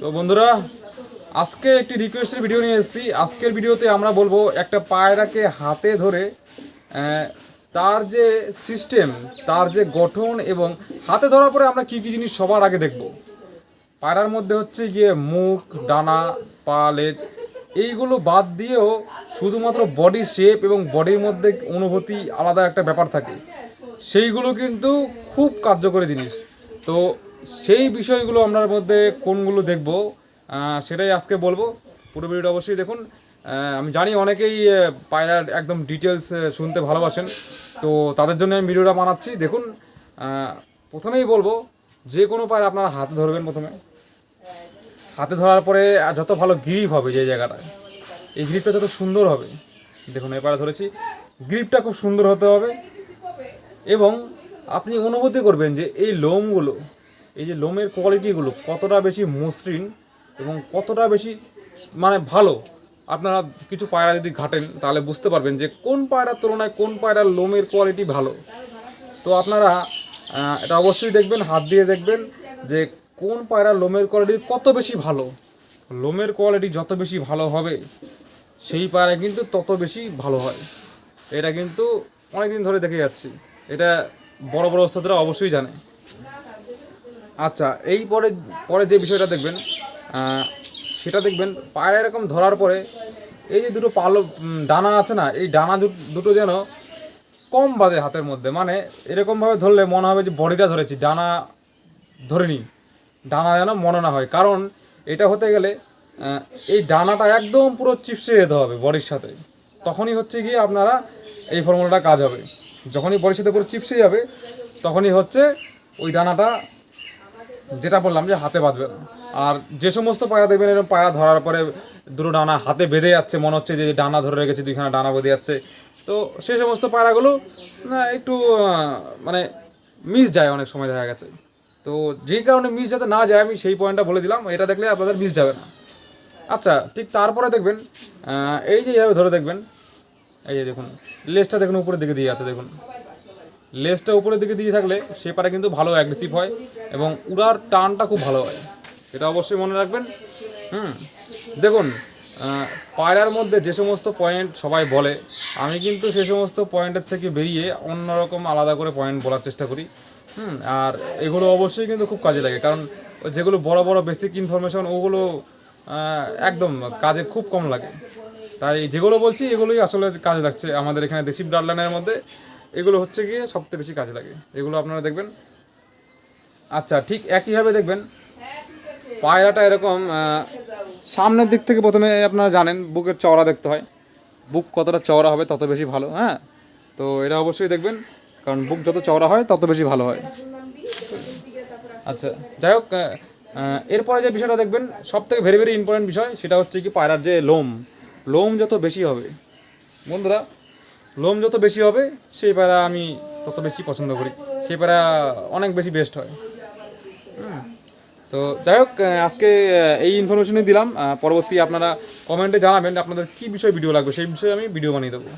তো বন্ধুরা, আজকে একটি রিকোয়েস্টের ভিডিও নিয়ে এসেছি। আজকের ভিডিওতে আমরা বলব, একটা পায়রাকে হাতে ধরে তার যে সিস্টেম তার যে গঠন এবং হাতে ধরার পরে আমরা কী কী জিনিস সবার আগে দেখব। পায়রার মধ্যে হচ্ছে গিয়ে মুখ, ডানা, পা, লেজ, এইগুলো বাদ দিয়েও শুধুমাত্র বডি শেপ এবং বডির মধ্যে অনুভূতি আলাদা একটা ব্যাপার থাকে। সেইগুলো কিন্তু খুব কার্যকরী জিনিস। তো সেই বিষয়গুলো আপনার মধ্যে কোনগুলো দেখব সেটাই আজকে বলব। পুরো ভিডিওটা অবশ্যই দেখুন। আমি জানি অনেকেই পায়রার একদম ডিটেলস শুনতে ভালোবাসেন। তো তাদের জন্য আমি ভিডিওটা বানাচ্ছি। দেখুন প্রথমেই বলব, যে কোনো পায়রা আপনারা হাতে ধরবেন প্রথমে। হাতে ধরার পরে যত ভালো গ্রিপ হবে যে জায়গাটায়, এই গ্রিপটা যত সুন্দর হবে। দেখুন এবারে ধরেছি। গ্রিপটা খুব সুন্দর হতে হবে। এবং আপনি অনুভূতি করবেন যে এই লোমগুলো এই যে লোমের কোয়ালিটিগুলো কতটা বেশি মসৃণ এবং কতটা বেশি মানে ভালো, আপনারা কিছু পায়রা যদি ঘাটেন, তাহলে বুঝতে পারবেন যে কোন পায়রার তুলনায় কোন পায়রার লোমের কোয়ালিটি ভালো। তো আপনারা এটা অবশ্যই দেখবেন, হাত দিয়ে দেখবেন যে কোন পায়রার লোমের কোয়ালিটি কত বেশি ভালো। লোমের কোয়ালিটি যত বেশি ভালো হবে, সেই পায়রা কিন্তু তত বেশি ভালো হয়। এটা কিন্তু অনেকদিন ধরে দেখে যাচ্ছি। এটা বড় বড় ওস্তাদরা অবশ্যই জানে। আচ্ছা এই পরে পরে যে বিষয়টা দেখবেন সেটা দেখবেন পায়রা এরকম ধরার পরে এই যে দুটো পালো ডানা আছে না, এই ডানা দুটো যেন কম বাজে হাতের মধ্যে। মানে এরকমভাবে ধরলে মনে হবে যে বডিটা ধরেছি, ডানা ধরিনি, ডানা যেন মনে না হয়। কারণ এটা হতে গেলে এই ডানাটা একদম পুরো চিপসে যেতে হবে বডির সাথে। তখনই হচ্ছে গিয়ে আপনারা এই ফর্মুলাটা কাজ হবে। যখনই বডির সাথে পুরো চিপসে যাবে, তখনই হচ্ছে ওই ডানাটা যেটা বললাম যে হাতে বাঁধবে না। আর যে সমস্ত পায়রা দেখবেন, এরকম পায়রা ধরার পরে দুটো ডানা হাতে বেঁধে যাচ্ছে, মনে হচ্ছে যে ডানা ধরে রেখেছে, দুইখানা ডানা বেঁধে যাচ্ছে। তো সেই সমস্ত পায়রাগুলো না একটু মানে মিস যায় অনেক সময় দেখা গেছে। তো যেই কারণে মিস যাতে না যায়, আমি সেই পয়েন্টটা বলে দিলাম, এটা দেখলে আপনাদের মিস যাবে না। আচ্ছা ঠিক তারপরে দেখবেন এই যে এইভাবে ধরে দেখবেন, এই যে দেখুন, লেজটা দেখুন উপরের দিকে দিয়ে আছে দেখুন। লেজটা উপরের দিকে দিয়ে থাকলে সে পারে কিন্তু ভালো অ্যাগ্রেসিভ হয় এবং উড়ার টানটা খুব ভালো হয়। এটা অবশ্যই মনে রাখবেন। হুম। দেখুন পায়রার মধ্যে যে সমস্ত পয়েন্ট সবাই বলে, আমি কিন্তু সে সমস্ত পয়েন্টের থেকে বেরিয়ে অন্যরকম আলাদা করে পয়েন্ট বলার চেষ্টা করি। হুম, আর এগুলো অবশ্যই কিন্তু খুব কাজে লাগে, কারণ যেগুলো বড় বড় বেসিক ইনফরমেশন ওগুলো একদম কাজে খুব কম লাগে। তাই যেগুলো বলছি, এগুলোই আসলে কাজে লাগছে আমাদের এখানে দেশি ব্রাডলাইনের মধ্যে। এগুলো হচ্ছে গিয়ে সবথেকে বেশি কাজে লাগে। এগুলো আপনারা দেখবেন। আচ্ছা ঠিক একইভাবে দেখবেন, পায়রাটা এরকম সামনের দিক থেকে প্রথমে আপনারা জানেন, বুকের চওড়া দেখতে হয়। বুক কতটা চওড়া হবে তত বেশি ভালো হ্যাঁ? তো এটা অবশ্যই দেখবেন, কারণ বুক যত চওড়া হয়, তত বেশি ভালো হয়। আচ্ছা যাই হোক এরপরে যে বিষয়টা দেখবেন সব থেকে ভেরি ভেরি ইম্পর্টেন্ট বিষয়, সেটা হচ্ছে কি পায়রার যে লোম। লোম যত বেশি হবে, বন্ধুরা লোম যত বেশি হবে, সেই পাড়া আমি তত বেশি পছন্দ করি। সেই পাড়া অনেক বেশি বেস্ট হয়। তো যাই হোক আজকে এই ইনফরমেশনই দিলাম। পরবর্তী আপনারা কমেন্টে জানাবেন আপনাদের কী বিষয়ে ভিডিও লাগবে, সেই বিষয়ে আমি ভিডিও বানিয়ে দেবো।